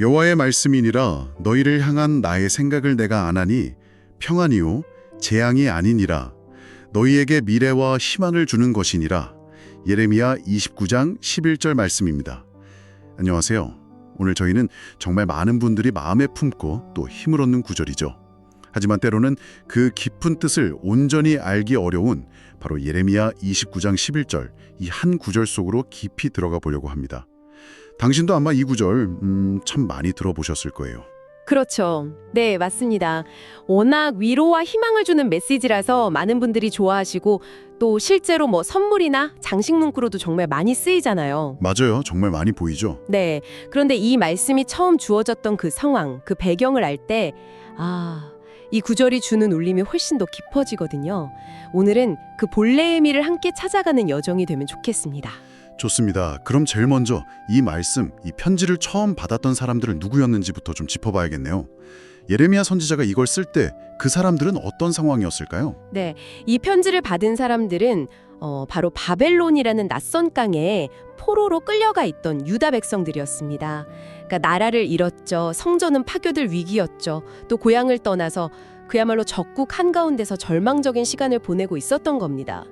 여호와의 말씀이니라 너희를 향한 나의 생각을 내가 아나니 평안이요 재앙이 아니니라 너희에게 미래와 희망을 주는 것이니라 예레미야 29장 11절 말씀입니다. 안녕하세요. 오늘 저희는 정말 많은 분들이 마음에 품고 또 힘을 얻는 구절이죠. 하지만 때로는 그 깊은 뜻을 온전히 알기 어려운 바로 예레미야 29장 11절 이 한 구절 속으로 깊이 들어가 보려고 합니다. 당신도 아마 이 구절 음, 참 많이 들어보셨을 거예요. 그렇죠. 네, 맞습니다. 워낙 위로와 희망을 주는 메시지라서 많은 분들이 좋아하시고 또 실제로 뭐 선물이나 장식 문구로도 정말 많이 쓰이잖아요. 맞아요. 정말 많이 보이죠. 네. 그런데 이 말씀이 처음 주어졌던 그 상황, 그 배경을 알 때, 아, 이 구절이 주는 울림이 훨씬 더 깊어지거든요. 오늘은 그 본래의 의미를 함께 찾아가는 여정이 되면 좋겠습니다. 좋습니다. 그럼 제일 먼저 이 말씀, 이 편지를 처음 받았던 사람들은 누구였는지부터 좀 짚어봐야겠네요. 예레미야 선지자가 이걸 쓸 때 그 사람들은 어떤 상황이었을까요? 네, 이 편지를 받은 사람들은 어, 바로 바벨론이라는 낯선 땅에 포로로 끌려가 있던 유다 백성들이었습니다. 그러니까 나라를 잃었죠. 성전은 파교될 위기였죠. 또 고향을 떠나서 그야말로 적국 한가운데서 절망적인 시간을 보내고 있었던 겁니다.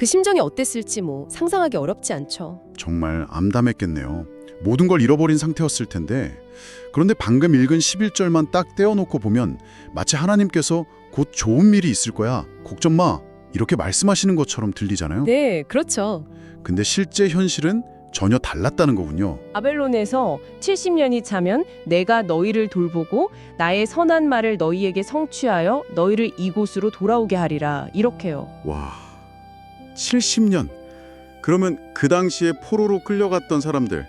그 심정이 어땠을지 뭐 상상하기 어렵지 않죠. 정말 암담했겠네요. 모든 걸 잃어버린 상태였을 텐데 그런데 방금 읽은 11절만 딱 떼어놓고 보면 마치 하나님께서 곧 좋은 일이 있을 거야. 걱정 마. 이렇게 말씀하시는 것처럼 들리잖아요. 네, 그렇죠. 근데 실제 현실은 전혀 달랐다는 거군요. 바벨론에서 70년이 차면 내가 너희를 돌보고 나의 선한 말을 너희에게 성취하여 너희를 이곳으로 돌아오게 하리라 이렇게요. 와, 70년. 그러면 그 당시에 포로로 끌려갔던 사람들,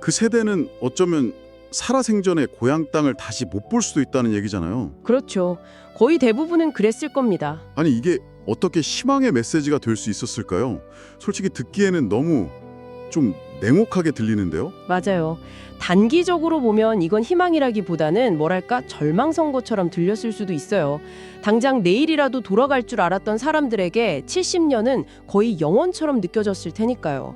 그 세대는 어쩌면 살아생전에 고향 땅을 다시 못 볼 수도 있다는 얘기잖아요. 그렇죠. 거의 대부분은 그랬을 겁니다. 아니 이게 어떻게 희망의 메시지가 될 수 있었을까요? 솔직히 듣기에는 너무 좀 냉혹하게 들리는데요. 맞아요. 단기적으로 보면 이건 희망이라기보다는 뭐랄까 절망 선고처럼 들렸을 수도 있어요. 당장 내일이라도 돌아갈 줄 알았던 사람들에게 70년은 거의 영원처럼 느껴졌을 테니까요.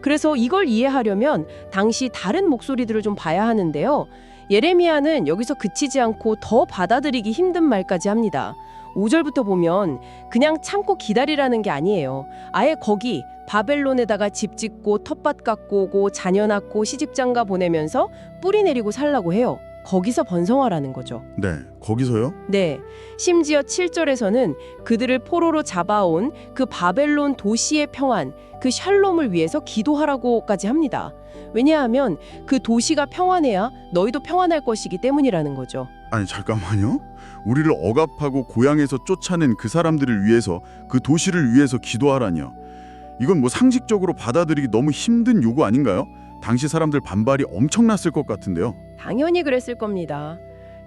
그래서 이걸 이해하려면 당시 다른 목소리들을 좀 봐야 하는데요. 예레미야는 여기서 그치지 않고 더 받아들이기 힘든 말까지 합니다. 5절부터 보면 그냥 참고 기다리라는 게 아니에요. 아예 거기 바벨론에다가 집 짓고 텃밭 갖고 오고 자녀 낳고 시집장가 보내면서 뿌리 내리고 살라고 해요. 거기서 번성하라는 거죠. 네, 거기서요? 네. 심지어 7절에서는 그들을 포로로 잡아온 그 바벨론 도시의 평안, 그 샬롬을 위해서 기도하라고까지 합니다. 왜냐하면 그 도시가 평안해야 너희도 평안할 것이기 때문이라는 거죠. 아니 잠깐만요. 우리를 억압하고 고향에서 쫓아낸 그 사람들을 위해서 그 도시를 위해서 기도하라니요. 이건 뭐 상식적으로 받아들이기 너무 힘든 요구 아닌가요? 당시 사람들 반발이 엄청났을 것 같은데요. 당연히 그랬을 겁니다.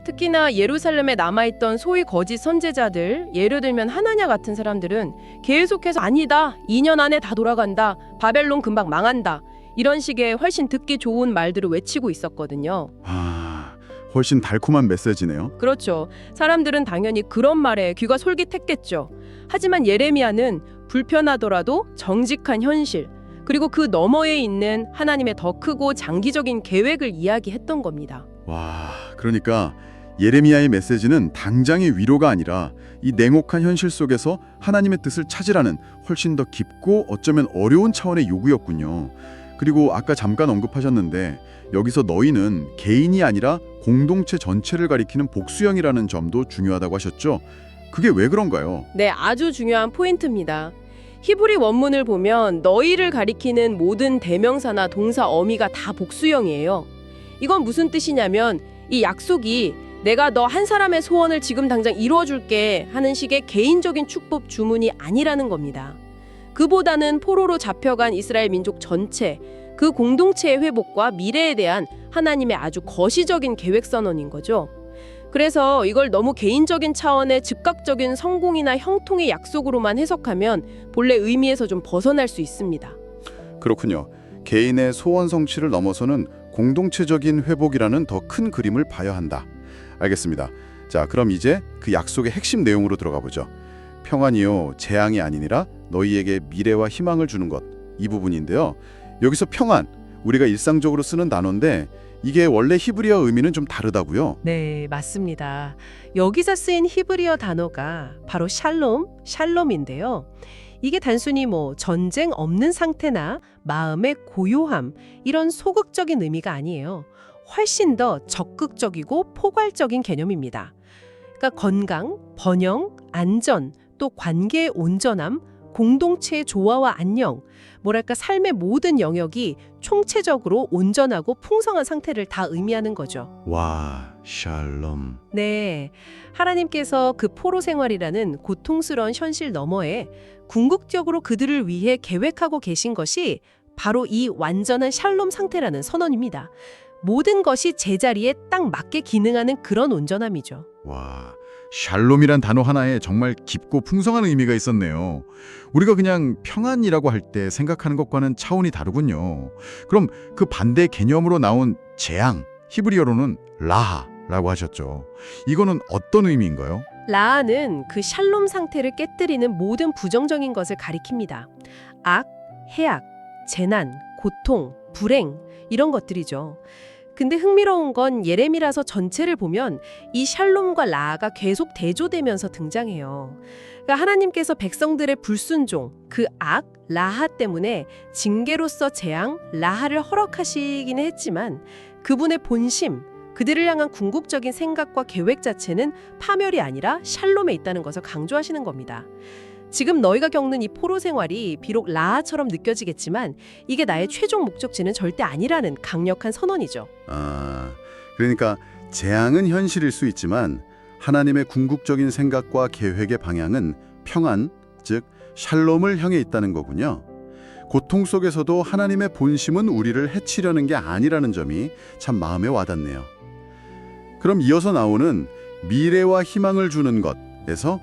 특히나 예루살렘에 남아있던 소위 거짓 선제자들, 예를 들면 하나냐 같은 사람들은 계속해서 아니다, 2년 안에 다 돌아간다, 바벨론 금방 망한다, 이런 식의 훨씬 듣기 좋은 말들을 외치고 있었거든요. 아, 훨씬 달콤한 메시지네요. 그렇죠. 사람들은 당연히 그런 말에 귀가 솔깃했겠죠. 하지만 예레미야는 불편하더라도 정직한 현실, 그리고 그 너머에 있는 하나님의 더 크고 장기적인 계획을 이야기했던 겁니다. 와, 그러니까 예레미야의 메시지는 당장의 위로가 아니라 이 냉혹한 현실 속에서 하나님의 뜻을 찾으라는 훨씬 더 깊고 어쩌면 어려운 차원의 요구였군요. 그리고 아까 잠깐 언급하셨는데 여기서 너희는 개인이 아니라 공동체 전체를 가리키는 복수형이라는 점도 중요하다고 하셨죠? 그게 왜 그런가요? 네, 아주 중요한 포인트입니다. 히브리 원문을 보면 너희를 가리키는 모든 대명사나 동사 어미가 다 복수형이에요. 이건 무슨 뜻이냐면 이 약속이 내가 너 한 사람의 소원을 지금 당장 이루어 줄게 하는 식의 개인적인 축복 주문이 아니라는 겁니다. 그보다는 포로로 잡혀간 이스라엘 민족 전체 그 공동체의 회복과 미래에 대한 하나님의 아주 거시적인 계획 선언인 거죠. 그래서 이걸 너무 개인적인 차원의 즉각적인 성공이나 형통의 약속으로만 해석하면 본래 의미에서 좀 벗어날 수 있습니다. 그렇군요. 개인의 소원 성취를 넘어서는 공동체적인 회복이라는 더 큰 그림을 봐야 한다. 알겠습니다. 자, 그럼 이제 그 약속의 핵심 내용으로 들어가 보죠. 평안이요 재앙이 아니니라 너희에게 미래와 희망을 주는 것. 이 부분인데요. 여기서 평안 우리가 일상적으로 쓰는 단어인데 이게 원래 히브리어 의미는 좀 다르다고요. 네, 맞습니다. 여기서 쓰인 히브리어 단어가 바로 샬롬, 샬롬인데요. 이게 단순히 뭐 전쟁 없는 상태나 마음의 고요함 이런 소극적인 의미가 아니에요. 훨씬 더 적극적이고 포괄적인 개념입니다. 그러니까 건강, 번영, 안전, 또 관계의 온전함, 공동체의 조화와 안녕, 뭐랄까 삶의 모든 영역이 총체적으로 온전하고 풍성한 상태를 다 의미하는 거죠. 와, 샬롬. 네. 하나님께서 그 포로 생활이라는 고통스러운 현실 너머에 궁극적으로 그들을 위해 계획하고 계신 것이 바로 이 완전한 샬롬 상태라는 선언입니다. 모든 것이 제자리에 딱 맞게 기능하는 그런 온전함이죠. 와, 샬롬이란 단어 하나에 정말 깊고 풍성한 의미가 있었네요. 우리가 그냥 평안이라고 할 때 생각하는 것과는 차원이 다르군요. 그럼 그 반대 개념으로 나온 재앙, 히브리어로는 라하라고 하셨죠. 이거는 어떤 의미인가요? 라아는 그 샬롬 상태를 깨뜨리는 모든 부정적인 것을 가리킵니다. 악, 해악, 재난, 고통, 불행 이런 것들이죠. 근데 흥미로운 건 예레미라서 전체를 보면 이 샬롬과 라아가 계속 대조되면서 등장해요. 그러니까 하나님께서 백성들의 불순종, 그 악, 라하 때문에 징계로서 재앙, 라하를 허락하시긴 했지만 그분의 본심, 그들을 향한 궁극적인 생각과 계획 자체는 파멸이 아니라 샬롬에 있다는 것을 강조하시는 겁니다. 지금 너희가 겪는 이 포로 생활이 비록 라하처럼 느껴지겠지만 이게 나의 최종 목적지는 절대 아니라는 강력한 선언이죠. 아, 그러니까 재앙은 현실일 수 있지만 하나님의 궁극적인 생각과 계획의 방향은 평안, 즉 샬롬을 향해 있다는 거군요. 고통 속에서도 하나님의 본심은 우리를 해치려는 게 아니라는 점이 참 마음에 와닿네요. 그럼 이어서 나오는 미래와 희망을 주는 것에서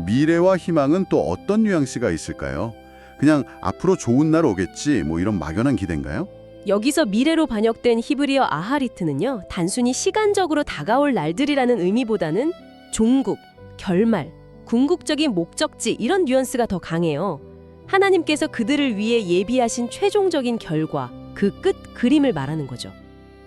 미래와 희망은 또 어떤 뉘앙스가 있을까요? 그냥 앞으로 좋은 날 오겠지 뭐 이런 막연한 기대인가요? 여기서 미래로 번역된 히브리어 아하리트는요, 단순히 시간적으로 다가올 날들이라는 의미보다는 종국, 결말, 궁극적인 목적지 이런 뉘앙스가 더 강해요. 하나님께서 그들을 위해 예비하신 최종적인 결과, 그 끝 그림을 말하는 거죠.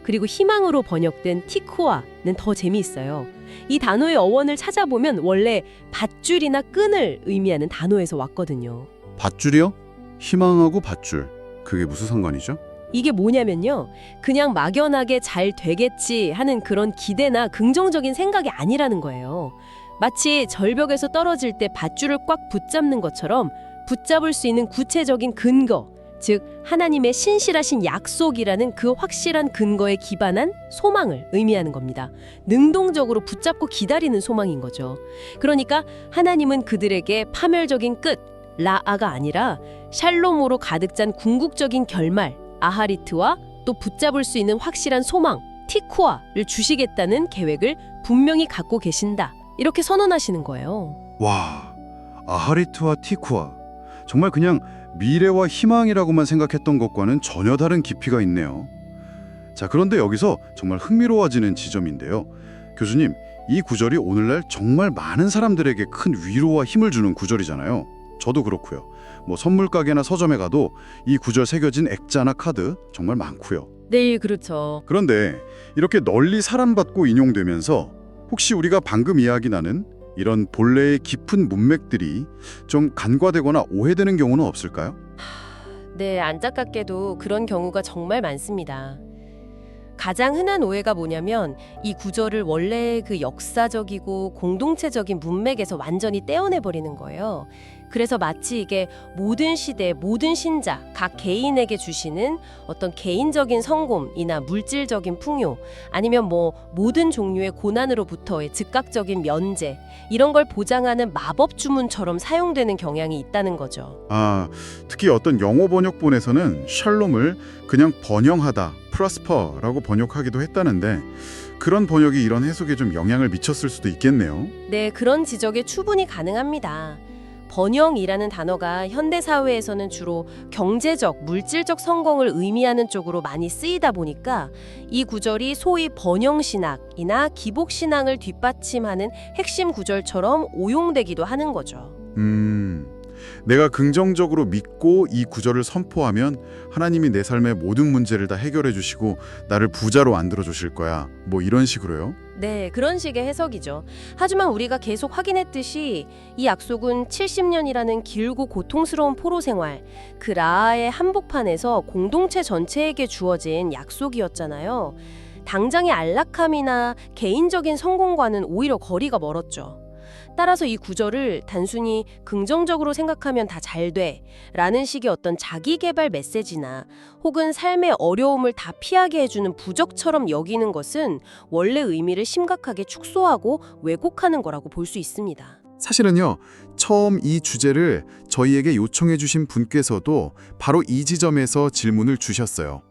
그리고 희망으로 번역된 티쿠아는 더 재미있어요. 이 단어의 어원을 찾아보면 원래 밧줄이나 끈을 의미하는 단어에서 왔거든요. 밧줄이요? 희망하고 밧줄. 그게 무슨 상관이죠? 이게 뭐냐면요. 그냥 막연하게 잘 되겠지 하는 그런 기대나 긍정적인 생각이 아니라는 거예요. 마치 절벽에서 떨어질 때 밧줄을 꽉 붙잡는 것처럼 붙잡을 수 있는 구체적인 근거, 즉 하나님의 신실하신 약속이라는 그 확실한 근거에 기반한 소망을 의미하는 겁니다. 능동적으로 붙잡고 기다리는 소망인 거죠. 그러니까 하나님은 그들에게 파멸적인 끝, 라아가 아니라 샬롬으로 가득 찬 궁극적인 결말, 아하리트와 또 붙잡을 수 있는 확실한 소망, 티쿠아를 주시겠다는 계획을 분명히 갖고 계신다. 이렇게 선언하시는 거예요. 와, 아하리트와 티쿠아. 정말 그냥 미래와 희망이라고만 생각했던 것과는 전혀 다른 깊이가 있네요. 자, 그런데 여기서 정말 흥미로워지는 지점인데요. 교수님, 이 구절이 오늘날 정말 많은 사람들에게 큰 위로와 힘을 주는 구절이잖아요. 저도 그렇고요. 뭐 선물 가게나 서점에 가도 이 구절 새겨진 액자나 카드 정말 많고요. 네, 그렇죠. 그런데 이렇게 널리 사랑받고 인용되면서 혹시 우리가 방금 이야기 나는 이런 본래의 깊은 문맥들이 좀 간과되거나 오해되는 경우는 없을까요? 네, 안타깝게도 그런 경우가 정말 많습니다. 가장 흔한 오해가 뭐냐면 이 구절을 원래 그 역사적이고 공동체적인 문맥에서 완전히 떼어내 버리는 거예요. 그래서 마치 이게 모든 시대, 모든 신자, 각 개인에게 주시는 어떤 개인적인 성공이나 물질적인 풍요, 아니면 뭐 모든 종류의 고난으로부터의 즉각적인 면제, 이런 걸 보장하는 마법 주문처럼 사용되는 경향이 있다는 거죠. 아, 특히 어떤 영어 번역본에서는 샬롬을 그냥 번영하다, 프로스퍼라고 번역하기도 했다는데 그런 번역이 이런 해석에 좀 영향을 미쳤을 수도 있겠네요. 네, 그런 지적에 충분히 가능합니다. 번영이라는 단어가 현대 사회에서는 주로 경제적, 물질적 성공을 의미하는 쪽으로 많이 쓰이다 보니까 이 구절이 소위 번영 신학이나 기복 신앙을 뒷받침하는 핵심 구절처럼 오용되기도 하는 거죠. 음, 내가 긍정적으로 믿고 이 구절을 선포하면 하나님이 내 삶의 모든 문제를 다 해결해 주시고 나를 부자로 만들어 주실 거야. 뭐 이런 식으로요. 네, 그런 식의 해석이죠. 하지만 우리가 계속 확인했듯이 이 약속은 70년이라는 길고 고통스러운 포로 생활, 그 라아의 한복판에서 공동체 전체에게 주어진 약속이었잖아요. 당장의 안락함이나 개인적인 성공과는 오히려 거리가 멀었죠. 따라서 이 구절을 단순히 긍정적으로 생각하면 다 잘 돼. 라는 식의 어떤 자기 개발 메시지나 혹은 삶의 어려움을 다 피하게 해주는 부적처럼 여기는 것은 원래 의미를 심각하게 축소하고 왜곡하는 거라고 볼 수 있습니다. 사실은요, 처음 이 주제를 저희에게 요청해 주신 분께서도 바로 이 지점에서 질문을 주셨어요.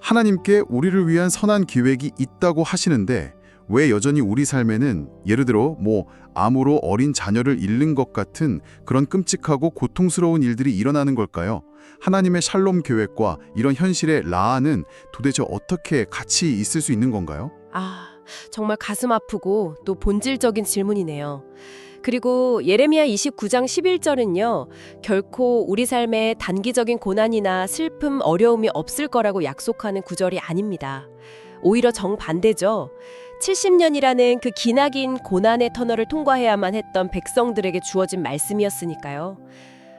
하나님께 우리를 위한 선한 계획이 있다고 하시는데 왜 여전히 우리 삶에는 예를 들어 뭐 암으로 어린 자녀를 잃는 것 같은 그런 끔찍하고 고통스러운 일들이 일어나는 걸까요? 하나님의 샬롬 계획과 이런 현실의 라아는 도대체 어떻게 같이 있을 수 있는 건가요? 아, 정말 가슴 아프고 또 본질적인 질문이네요. 그리고 예레미야 29장 11절은요. 결코 우리 삶에 단기적인 고난이나 슬픔, 어려움이 없을 거라고 약속하는 구절이 아닙니다. 오히려 정반대죠. 70년이라는 그 기나긴 고난의 터널을 통과해야만 했던 백성들에게 주어진 말씀이었으니까요.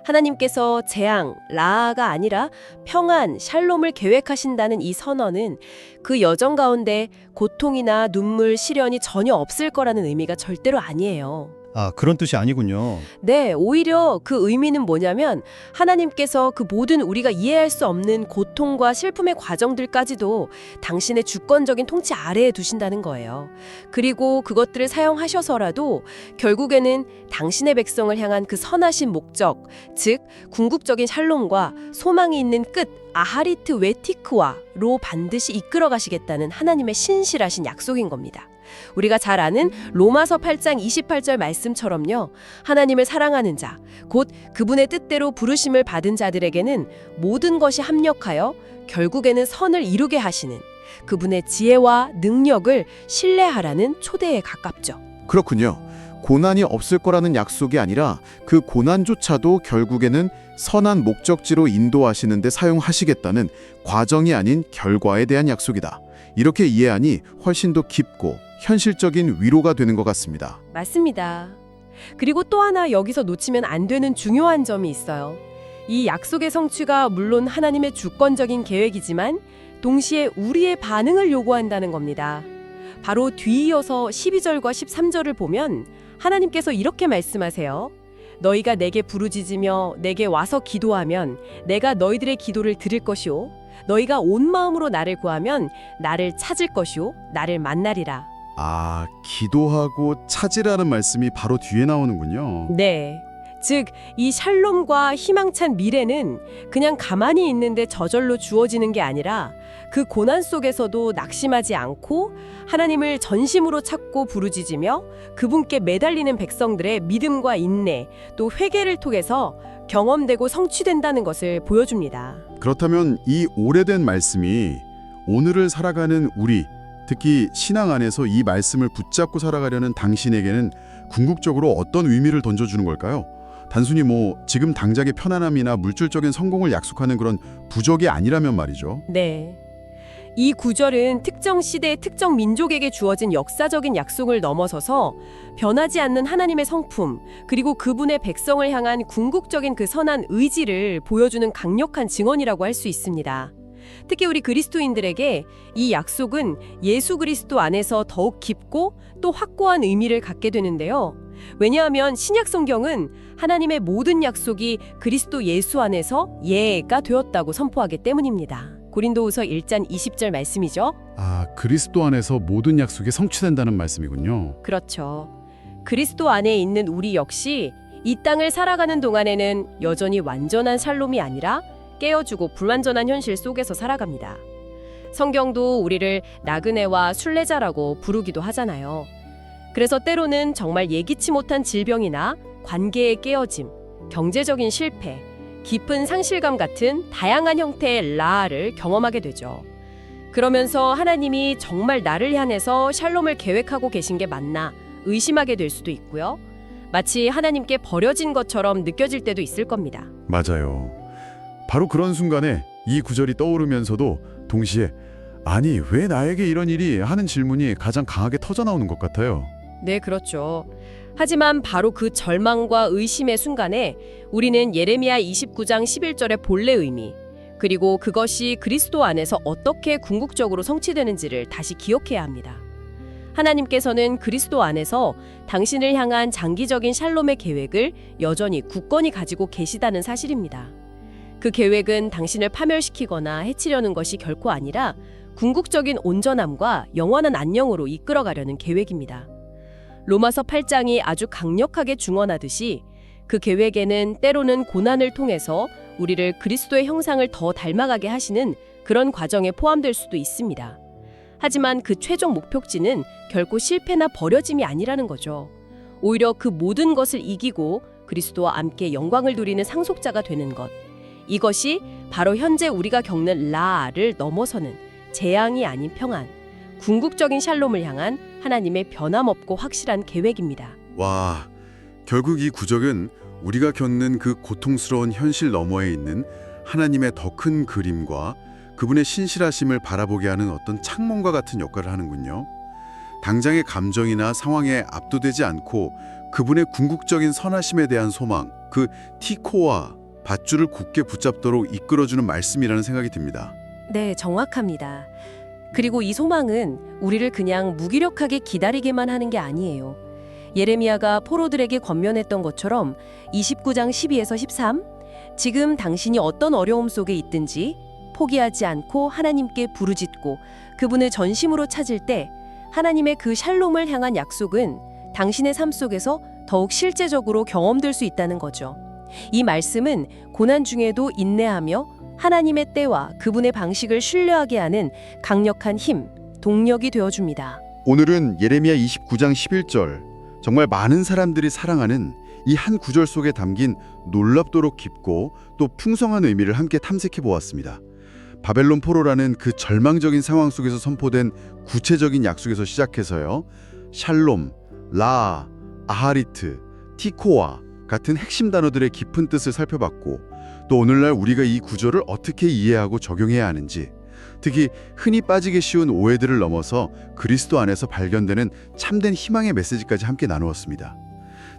하나님께서 재앙, 라아가 아니라 평안, 샬롬을 계획하신다는 이 선언은 그 여정 가운데 고통이나 눈물, 시련이 전혀 없을 거라는 의미가 절대로 아니에요. 아, 그런 뜻이 아니군요. 네, 오히려 그 의미는 뭐냐면 하나님께서 그 모든 우리가 이해할 수 없는 고통과 슬픔의 과정들까지도 당신의 주권적인 통치 아래에 두신다는 거예요. 그리고 그것들을 사용하셔서라도 결국에는 당신의 백성을 향한 그 선하신 목적, 즉 궁극적인 샬롬과 소망이 있는 끝 아하리트 웨티크와로 반드시 이끌어 가시겠다는 하나님의 신실하신 약속인 겁니다. 우리가 잘 아는 로마서 8장 28절 말씀처럼요. 하나님을 사랑하는 자, 곧 그분의 뜻대로 부르심을 받은 자들에게는 모든 것이 합력하여 결국에는 선을 이루게 하시는 그분의 지혜와 능력을 신뢰하라는 초대에 가깝죠. 그렇군요. 고난이 없을 거라는 약속이 아니라 그 고난조차도 결국에는 선한 목적지로 인도하시는데 사용하시겠다는 과정이 아닌 결과에 대한 약속이다. 이렇게 이해하니 훨씬 더 깊고 현실적인 위로가 되는 것 같습니다. 맞습니다. 그리고 또 하나 여기서 놓치면 안 되는 중요한 점이 있어요. 이 약속의 성취가 물론 하나님의 주권적인 계획이지만 동시에 우리의 반응을 요구한다는 겁니다. 바로 뒤이어서 12절과 13절을 보면 하나님께서 이렇게 말씀하세요. 너희가 내게 부르짖으며 내게 와서 기도하면 내가 너희들의 기도를 들을 것이요 너희가 온 마음으로 나를 구하면 나를 찾을 것이요 나를 만나리라. 아, 기도하고 찾으라는 말씀이 바로 뒤에 나오는군요. 네. 즉, 이 샬롬과 희망찬 미래는 그냥 가만히 있는데 저절로 주어지는 게 아니라 그 고난 속에서도 낙심하지 않고 하나님을 전심으로 찾고 부르짖으며 그분께 매달리는 백성들의 믿음과 인내 또 회개를 통해서 경험되고 성취된다는 것을 보여줍니다. 그렇다면 이 오래된 말씀이 오늘을 살아가는 우리, 특히 신앙 안에서 이 말씀을 붙잡고 살아가려는 당신에게는 궁극적으로 어떤 의미를 던져주는 걸까요? 단순히 뭐 지금 당장의 편안함이나 물질적인 성공을 약속하는 그런 부적이 아니라면 말이죠. 네. 이 구절은 특정 시대 특정 민족에게 주어진 역사적인 약속을 넘어서서 변하지 않는 하나님의 성품 그리고 그분의 백성을 향한 궁극적인 그 선한 의지를 보여주는 강력한 증언이라고 할 수 있습니다. 특히 우리 그리스도인들에게 이 약속은 예수 그리스도 안에서 더욱 깊고 또 확고한 의미를 갖게 되는데요. 왜냐하면 신약 성경은 하나님의 모든 약속이 그리스도 예수 안에서 예가 되었다고 선포하기 때문입니다. 고린도후서 1장 20절 말씀이죠. 아, 그리스도 안에서 모든 약속이 성취된다는 말씀이군요. 그렇죠. 그리스도 안에 있는 우리 역시 이 땅을 살아가는 동안에는 여전히 완전한 샬롬이 아니라 깨어주고 불완전한 현실 속에서 살아갑니다. 성경도 우리를 나그네와 순례자라고 부르기도 하잖아요. 그래서 때로는 정말 예기치 못한 질병이나 관계의 깨어짐, 경제적인 실패, 깊은 상실감 같은 다양한 형태의 라를 경험하게 되죠. 그러면서 하나님이 정말 나를 향해서 샬롬을 계획하고 계신 게 맞나 의심하게 될 수도 있고요. 마치 하나님께 버려진 것처럼 느껴질 때도 있을 겁니다. 맞아요. 바로 그런 순간에 이 구절이 떠오르면서도 동시에 아니 왜 나에게 이런 일이 하는 질문이 가장 강하게 터져 나오는 것 같아요. 네, 그렇죠. 하지만 바로 그 절망과 의심의 순간에 우리는 예레미야 29장 11절의 본래 의미, 그리고 그것이 그리스도 안에서 어떻게 궁극적으로 성취되는지를 다시 기억해야 합니다. 하나님께서는 그리스도 안에서 당신을 향한 장기적인 샬롬의 계획을 여전히 굳건히 가지고 계시다는 사실입니다. 그 계획은 당신을 파멸시키거나 해치려는 것이 결코 아니라 궁극적인 온전함과 영원한 안녕으로 이끌어가려는 계획입니다. 로마서 8장이 아주 강력하게 중언하듯이 그 계획에는 때로는 고난을 통해서 우리를 그리스도의 형상을 더 닮아가게 하시는 그런 과정에 포함될 수도 있습니다. 하지만 그 최종 목표지는 결코 실패나 버려짐이 아니라는 거죠. 오히려 그 모든 것을 이기고 그리스도와 함께 영광을 누리는 상속자가 되는 것. 이것이 바로 현재 우리가 겪는 라를 넘어서는 재앙이 아닌 평안, 궁극적인 샬롬을 향한 하나님의 변함없고 확실한 계획입니다. 와, 결국 이 구절은 우리가 겪는 그 고통스러운 현실 너머에 있는 하나님의 더 큰 그림과 그분의 신실하심을 바라보게 하는 어떤 창문과 같은 역할을 하는군요. 당장의 감정이나 상황에 압도되지 않고 그분의 궁극적인 선하심에 대한 소망, 그 티코와 밧줄을 굳게 붙잡도록 이끌어주는 말씀이라는 생각이 듭니다. 네, 정확합니다. 그리고 이 소망은 우리를 그냥 무기력하게 기다리게만 하는 게 아니에요. 예레미야가 포로들에게 권면했던 것처럼 29장 12에서 13 지금 당신이 어떤 어려움 속에 있든지 포기하지 않고 하나님께 부르짖고 그분을 전심으로 찾을 때 하나님의 그 샬롬을 향한 약속은 당신의 삶 속에서 더욱 실제적으로 경험될 수 있다는 거죠. 이 말씀은 고난 중에도 인내하며 하나님의 때와 그분의 방식을 신뢰하게 하는 강력한 힘, 동력이 되어줍니다. 오늘은 예레미야 29장 11절 정말 많은 사람들이 사랑하는 이 한 구절 속에 담긴 놀랍도록 깊고 또 풍성한 의미를 함께 탐색해 보았습니다. 바벨론 포로라는 그 절망적인 상황 속에서 선포된 구체적인 약속에서 시작해서요. 샬롬, 라, 아하리트, 티코아 같은 핵심 단어들의 깊은 뜻을 살펴봤고 또 오늘날 우리가 이 구절을 어떻게 이해하고 적용해야 하는지 특히 흔히 빠지기 쉬운 오해들을 넘어서 그리스도 안에서 발견되는 참된 희망의 메시지까지 함께 나누었습니다.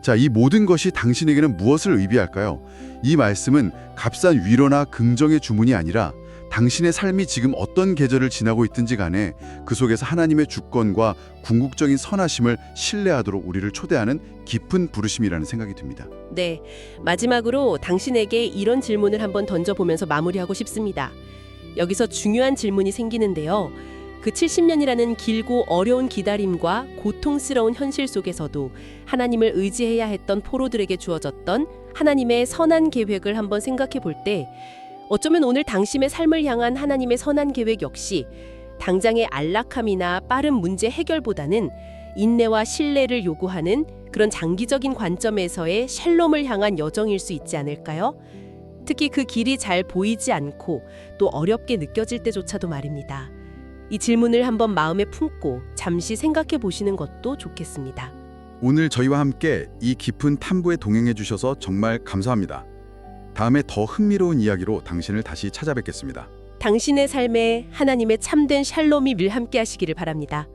자, 이 모든 것이 당신에게는 무엇을 의미할까요? 이 말씀은 값싼 위로나 긍정의 주문이 아니라 당신의 삶이 지금 어떤 계절을 지나고 있든지 간에 그 속에서 하나님의 주권과 궁극적인 선하심을 신뢰하도록 우리를 초대하는 깊은 부르심이라는 생각이 듭니다. 네, 마지막으로 당신에게 이런 질문을 한번 던져보면서 마무리하고 싶습니다. 여기서 중요한 질문이 생기는데요. 그 70년이라는 길고 어려운 기다림과 고통스러운 현실 속에서도 하나님을 의지해야 했던 포로들에게 주어졌던 하나님의 선한 계획을 한번 생각해 볼 때 어쩌면 오늘 당신의 삶을 향한 하나님의 선한 계획 역시 당장의 안락함이나 빠른 문제 해결보다는 인내와 신뢰를 요구하는 그런 장기적인 관점에서의 샬롬을 향한 여정일 수 있지 않을까요? 특히 그 길이 잘 보이지 않고 또 어렵게 느껴질 때조차도 말입니다. 이 질문을 한번 마음에 품고 잠시 생각해 보시는 것도 좋겠습니다. 오늘 저희와 함께 이 깊은 탐구에 동행해 주셔서 정말 감사합니다. 다음에 더 흥미로운 이야기로 당신을 다시 찾아뵙겠습니다. 당신의 삶에 하나님의 참된 샬롬이 늘 함께 하시기를 바랍니다.